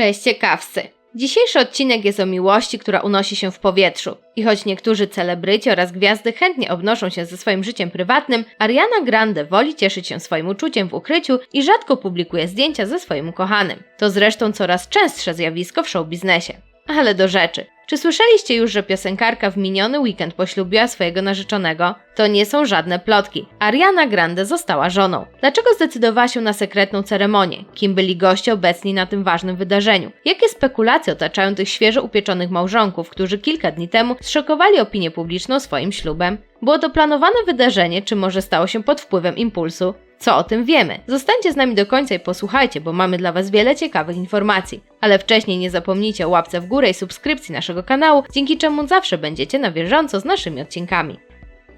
Cześć ciekawscy! Dzisiejszy odcinek jest o miłości, która unosi się w powietrzu. I choć niektórzy celebryci oraz gwiazdy chętnie obnoszą się ze swoim życiem prywatnym, Ariana Grande woli cieszyć się swoim uczuciem w ukryciu i rzadko publikuje zdjęcia ze swoim ukochanym. To zresztą coraz częstsze zjawisko w showbiznesie. Ale do rzeczy. Czy słyszeliście już, że piosenkarka w miniony weekend poślubiła swojego narzeczonego? To nie są żadne plotki. Ariana Grande została żoną. Dlaczego zdecydowała się na sekretną ceremonię? Kim byli goście obecni na tym ważnym wydarzeniu? Jakie spekulacje otaczają tych świeżo upieczonych małżonków, którzy kilka dni temu zszokowali opinię publiczną swoim ślubem? Było to planowane wydarzenie, czy może stało się pod wpływem impulsu? Co o tym wiemy? Zostańcie z nami do końca i posłuchajcie, bo mamy dla Was wiele ciekawych informacji. Ale wcześniej nie zapomnijcie o łapce w górę i subskrypcji naszego kanału, dzięki czemu zawsze będziecie na bieżąco z naszymi odcinkami.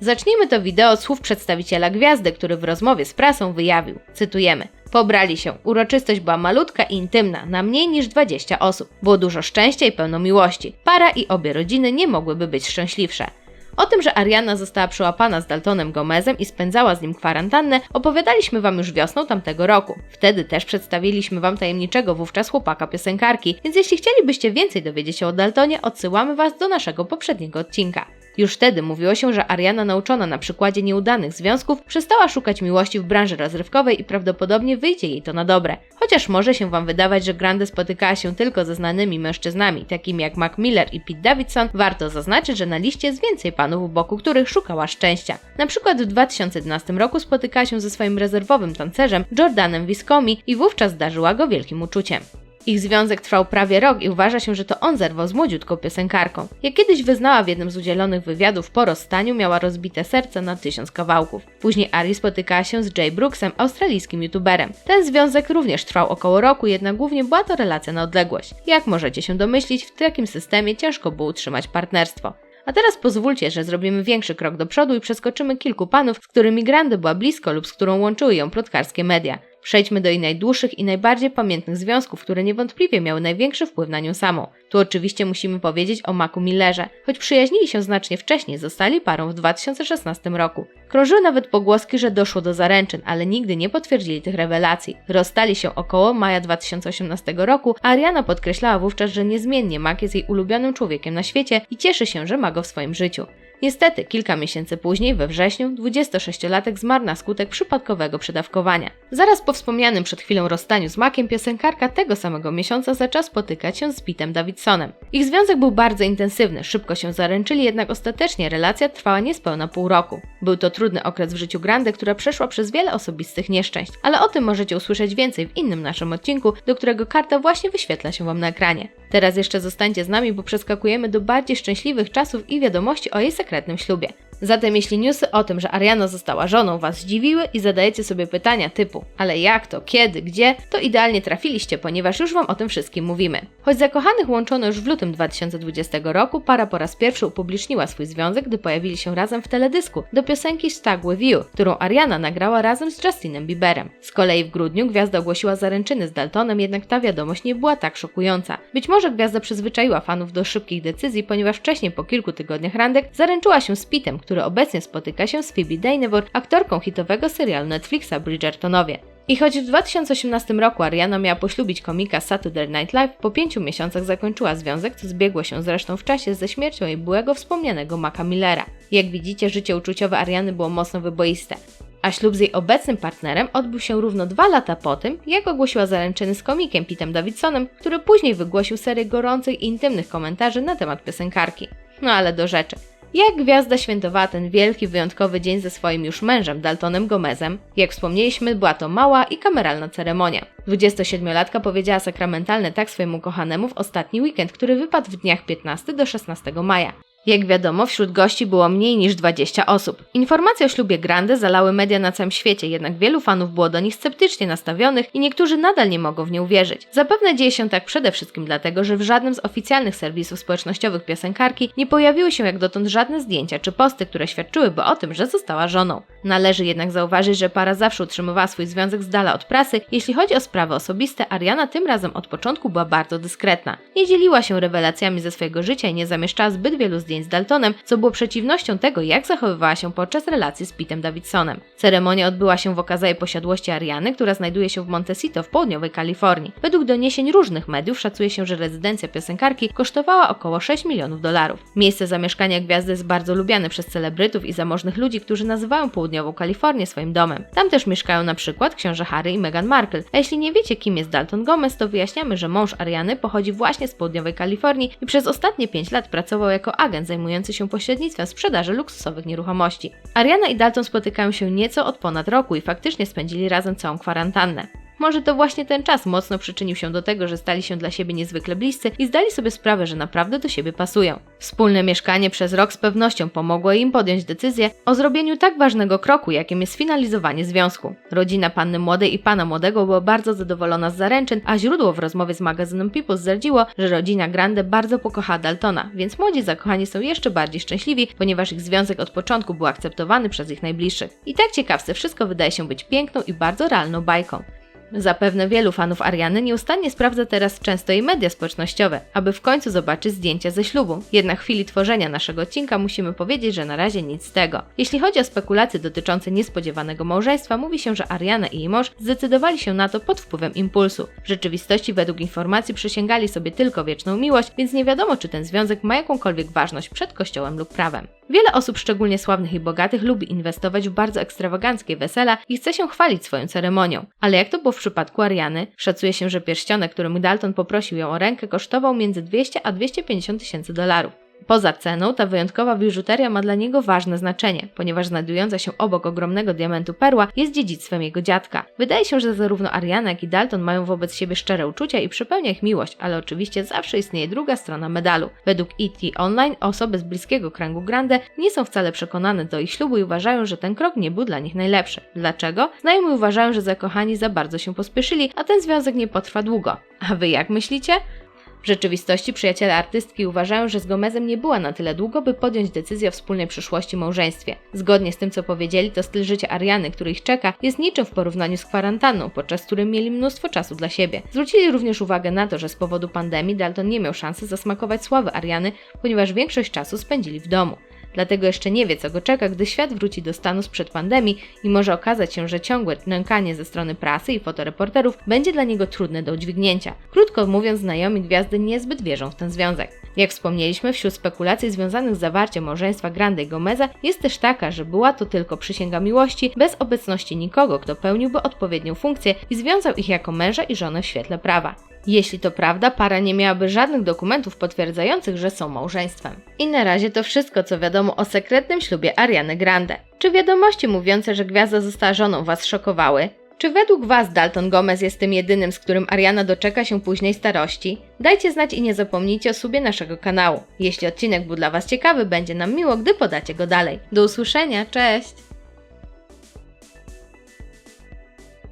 Zacznijmy to wideo od słów przedstawiciela gwiazdy, który w rozmowie z prasą wyjawił, cytujemy, Pobrali się. Uroczystość była malutka i intymna, na mniej niż 20 osób. Było dużo szczęścia i pełno miłości. Para i obie rodziny nie mogłyby być szczęśliwsze. O tym, że Ariana została przyłapana z Daltonem Gomezem i spędzała z nim kwarantannę, opowiadaliśmy Wam już wiosną tamtego roku. Wtedy też przedstawiliśmy Wam tajemniczego wówczas chłopaka piosenkarki, więc jeśli chcielibyście więcej dowiedzieć się o Daltonie, odsyłamy Was do naszego poprzedniego odcinka. Już wtedy mówiło się, że Ariana nauczona na przykładzie nieudanych związków przestała szukać miłości w branży rozrywkowej i prawdopodobnie wyjdzie jej to na dobre. Chociaż może się Wam wydawać, że Grande spotykała się tylko ze znanymi mężczyznami, takimi jak Mac Miller i Pete Davidson, warto zaznaczyć, że na liście jest więcej panów, boku których szukała szczęścia. Na przykład w 2011 roku spotykała się ze swoim rezerwowym tancerzem Jordanem Viscomi i wówczas zdarzyła go wielkim uczuciem. Ich związek trwał prawie rok i uważa się, że to on zerwał z młodziutką piosenkarką. Jak kiedyś wyznała w jednym z udzielonych wywiadów po rozstaniu, miała rozbite serce na tysiąc kawałków. Później Ari spotykała się z Jay Brooksem, australijskim youtuberem. Ten związek również trwał około roku, jednak głównie była to relacja na odległość. Jak możecie się domyślić, w takim systemie ciężko było utrzymać partnerstwo. A teraz pozwólcie, że zrobimy większy krok do przodu i przeskoczymy kilku panów, z którymi Grande była blisko lub z którą łączyły ją plotkarskie media. Przejdźmy do jej najdłuższych i najbardziej pamiętnych związków, które niewątpliwie miały największy wpływ na nią samą. Tu oczywiście musimy powiedzieć o Macu Millerze. Choć przyjaźnili się znacznie wcześniej, zostali parą w 2016 roku. Krążyły nawet pogłoski, że doszło do zaręczyn, ale nigdy nie potwierdzili tych rewelacji. Rozstali się około maja 2018 roku, a Ariana podkreślała wówczas, że niezmiennie Mac jest jej ulubionym człowiekiem na świecie i cieszy się, że ma go w swoim życiu. Niestety, kilka miesięcy później, we wrześniu, 26-latek zmarł na skutek przypadkowego przedawkowania. Zaraz po wspomnianym przed chwilą rozstaniu z Makiem, piosenkarka tego samego miesiąca zaczęła spotykać się z Pitem Davidsonem. Ich związek był bardzo intensywny, szybko się zaręczyli, jednak ostatecznie relacja trwała niespełna pół roku. Był to trudny okres w życiu Grande, która przeszła przez wiele osobistych nieszczęść, ale o tym możecie usłyszeć więcej w innym naszym odcinku, do którego karta właśnie wyświetla się Wam na ekranie. Teraz jeszcze zostańcie z nami, bo przeskakujemy do bardziej szczęśliwych czasów i wiadomości o jej sekretnym ślubie. Zatem jeśli newsy o tym, że Ariana została żoną Was zdziwiły i zadajecie sobie pytania typu ale jak to, kiedy, gdzie, to idealnie trafiliście, ponieważ już Wam o tym wszystkim mówimy. Choć zakochanych łączono już w lutym 2020 roku, para po raz pierwszy upubliczniła swój związek, gdy pojawili się razem w teledysku do piosenki Stuck With You, którą Ariana nagrała razem z Justinem Bieberem. Z kolei w grudniu gwiazda ogłosiła zaręczyny z Daltonem, jednak ta wiadomość nie była tak szokująca. Być może gwiazda przyzwyczaiła fanów do szybkich decyzji, ponieważ wcześniej po kilku tygodniach randek zaręczyła się z Pitem, który obecnie spotyka się z Phoebe Dynevor, aktorką hitowego serialu Netflixa Bridgertonowie. I choć w 2018 roku Ariana miała poślubić komika Saturday Night Live, po pięciu miesiącach zakończyła związek, co zbiegło się zresztą w czasie ze śmiercią jej byłego wspomnianego Maca Millera. Jak widzicie, życie uczuciowe Ariany było mocno wyboiste. A ślub z jej obecnym partnerem odbył się równo dwa lata po tym, jak ogłosiła zaręczyny z komikiem Pitem Davidsonem, który później wygłosił serię gorących i intymnych komentarzy na temat piosenkarki. No ale do rzeczy. Jak gwiazda świętowała ten wielki, wyjątkowy dzień ze swoim już mężem, Daltonem Gomezem? Jak wspomnieliśmy, była to mała i kameralna ceremonia. 27-latka powiedziała sakramentalne tak swojemu kochanemu w ostatni weekend, który wypadł w dniach 15 do 16 maja. Jak wiadomo, wśród gości było mniej niż 20 osób. Informacje o ślubie Grande zalały media na całym świecie, jednak wielu fanów było do nich sceptycznie nastawionych i niektórzy nadal nie mogą w nie uwierzyć. Zapewne dzieje się tak przede wszystkim dlatego, że w żadnym z oficjalnych serwisów społecznościowych piosenkarki nie pojawiły się jak dotąd żadne zdjęcia czy posty, które świadczyłyby o tym, że została żoną. Należy jednak zauważyć, że para zawsze utrzymywała swój związek z dala od prasy. Jeśli chodzi o sprawy osobiste, Ariana tym razem od początku była bardzo dyskretna. Nie dzieliła się rewelacjami ze swojego życia i nie zamieszczała zbyt wielu zdjęć z Daltonem, co było przeciwnością tego, jak zachowywała się podczas relacji z Pitem Davidsonem. Ceremonia odbyła się w okazaje posiadłości Ariany, która znajduje się w Montecito w południowej Kalifornii. Według doniesień różnych mediów szacuje się, że rezydencja piosenkarki kosztowała około 6 milionów dolarów. Miejsce zamieszkania gwiazdy jest bardzo lubiane przez celebrytów i zamożnych ludzi, którzy nazywają południową Kalifornię swoim domem. Tam też mieszkają na przykład książę Harry i Meghan Markle. A jeśli nie wiecie, kim jest Dalton Gomez, to wyjaśniamy, że mąż Ariany pochodzi właśnie z południowej Kalifornii i przez ostatnie 5 lat pracował jako agent zajmujący się pośrednictwem sprzedaży luksusowych nieruchomości. Ariana i Dalton spotykają się nieco od ponad roku i faktycznie spędzili razem całą kwarantannę. Może to właśnie ten czas mocno przyczynił się do tego, że stali się dla siebie niezwykle bliscy i zdali sobie sprawę, że naprawdę do siebie pasują. Wspólne mieszkanie przez rok z pewnością pomogło im podjąć decyzję o zrobieniu tak ważnego kroku, jakim jest finalizowanie związku. Rodzina panny młodej i pana młodego była bardzo zadowolona z zaręczyn, a źródło w rozmowie z magazynem People zdradziło, że rodzina Grande bardzo pokocha Daltona, więc młodzi zakochani są jeszcze bardziej szczęśliwi, ponieważ ich związek od początku był akceptowany przez ich najbliższych. I tak ciekawce wszystko wydaje się być piękną i bardzo realną bajką. Zapewne wielu fanów Ariany nieustannie sprawdza teraz często jej media społecznościowe, aby w końcu zobaczyć zdjęcia ze ślubu. Jednak w chwili tworzenia naszego odcinka musimy powiedzieć, że na razie nic z tego. Jeśli chodzi o spekulacje dotyczące niespodziewanego małżeństwa, mówi się, że Ariana i jej mąż zdecydowali się na to pod wpływem impulsu. W rzeczywistości według informacji przysięgali sobie tylko wieczną miłość, więc nie wiadomo, czy ten związek ma jakąkolwiek ważność przed kościołem lub prawem. Wiele osób, szczególnie sławnych i bogatych, lubi inwestować w bardzo ekstrawaganckie wesela i chce się chwalić swoją ceremonią. Ale jak to było w przypadku Ariany, szacuje się, że pierścionek, którym Dalton poprosił ją o rękę, kosztował między 200 a 250 tysięcy dolarów. Poza ceną, ta wyjątkowa biżuteria ma dla niego ważne znaczenie, ponieważ znajdująca się obok ogromnego diamentu perła jest dziedzictwem jego dziadka. Wydaje się, że zarówno Ariana, jak i Dalton mają wobec siebie szczere uczucia i przypełnia ich miłość, ale oczywiście zawsze istnieje druga strona medalu. Według ET Online osoby z bliskiego kręgu Grande nie są wcale przekonane do ich ślubu i uważają, że ten krok nie był dla nich najlepszy. Dlaczego? Znajomi uważają, że zakochani za bardzo się pospieszyli, a ten związek nie potrwa długo. A wy jak myślicie? W rzeczywistości przyjaciele artystki uważają, że z Gomezem nie była na tyle długo, by podjąć decyzję o wspólnej przyszłości małżeństwie. Zgodnie z tym, co powiedzieli, to styl życia Ariany, który ich czeka, jest niczym w porównaniu z kwarantanną, podczas której mieli mnóstwo czasu dla siebie. Zwrócili również uwagę na to, że z powodu pandemii Dalton nie miał szansy zasmakować sławy Ariany, ponieważ większość czasu spędzili w domu dlatego jeszcze nie wie, co go czeka, gdy świat wróci do stanu sprzed pandemii i może okazać się, że ciągłe nękanie ze strony prasy i fotoreporterów będzie dla niego trudne do udźwignięcia. Krótko mówiąc, znajomi gwiazdy niezbyt wierzą w ten związek. Jak wspomnieliśmy, wśród spekulacji związanych z zawarciem małżeństwa Grande i Gomeza jest też taka, że była to tylko przysięga miłości bez obecności nikogo, kto pełniłby odpowiednią funkcję i związał ich jako męża i żonę w świetle prawa. Jeśli to prawda, para nie miałaby żadnych dokumentów potwierdzających, że są małżeństwem. I na razie to wszystko, co wiadomo o sekretnym ślubie Ariany Grande. Czy wiadomości mówiące, że gwiazda została żoną Was szokowały? Czy według Was Dalton Gomez jest tym jedynym, z którym Ariana doczeka się późnej starości? Dajcie znać i nie zapomnijcie o subie naszego kanału. Jeśli odcinek był dla Was ciekawy, będzie nam miło, gdy podacie go dalej. Do usłyszenia, cześć!